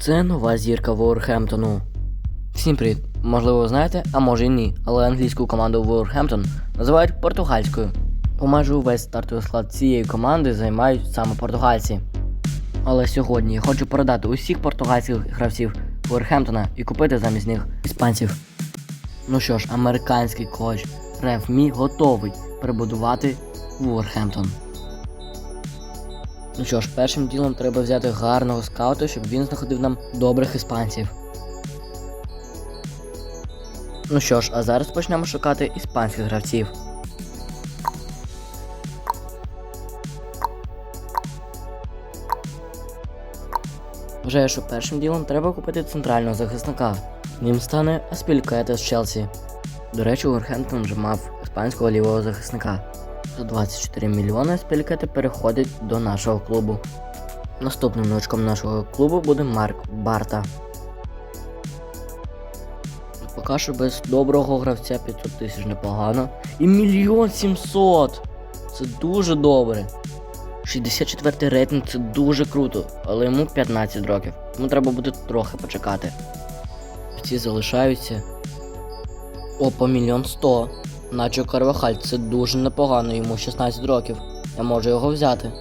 Це нова зірка Вулверхемптону. Всім привіт! Можливо, ви знаєте, а може і ні, але англійську команду Вулверхемптон називають португальською. Бо майже увесь стартовий склад цієї команди займають саме португальці. Але сьогодні я хочу передати усіх португальських гравців Вулверхемптона і купити замість них іспанців. Ну що ж, американський коч Реф Мі готовий перебудувати Вулверхемптон. Ну що ж, першим ділом треба взяти гарного скаута, щоб він знаходив нам добрих іспанців. Ну що ж, а зараз почнемо шукати іспанських гравців. Вже що першим ділом треба купити центрального захисника. Ним стане Аспількета з Челсі. До речі, Уорхемптон вже мав іспанського лівого захисника. За 24 мільйони Аспількета переходить до нашого клубу. Наступним новачком нашого клубу буде Марк Барта. Поки що без доброго гравця 500 тисяч непогано. І мільйон 700! Це дуже добре. 64 рейтинг це дуже круто, але йому 15 років. Тому треба буде трохи почекати. Всі залишаються. О, по мільйон 100. Наче Карвахаль це дуже непогано, йому 16 років. Я можу його взяти.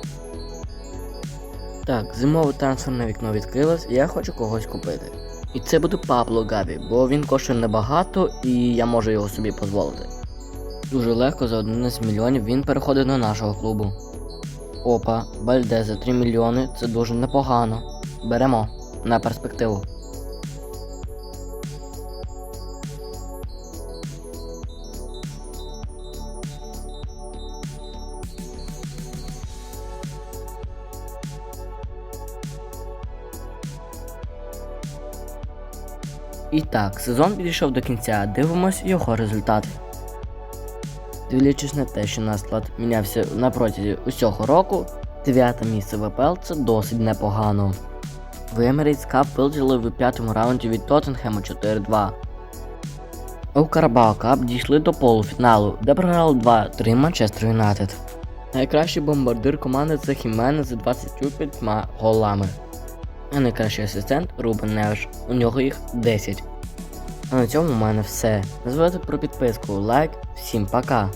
Так, зимове трансферне вікно відкрилось, і я хочу когось купити. І це буде Пабло Габі, бо він коштує небагато і я можу його собі дозволити. Дуже легко за 11 мільйонів він переходить до нашого клубу. Опа, Бальде за 3 мільйони це дуже непогано. Беремо на перспективу. І так, сезон підійшов до кінця, дивимось його результати. Дивлячись на те, що наш склад мінявся на протязі усього року, дев'яте місце в АПЛ це досить непогано. В Emirates Cup вилетіли в п'ятому раунді від Тоттенхему 4-2. У Карабао Cup дійшли до полуфіналу, де програли 2-3 Манчестер Юнайтед. Найкращий бомбардир команди це Хіменес з 25 голами. А найкращий асистент Рубен Невиш. У нього їх 10. А на цьому в мене все. Не забувайте про підписку, лайк. Всім пока!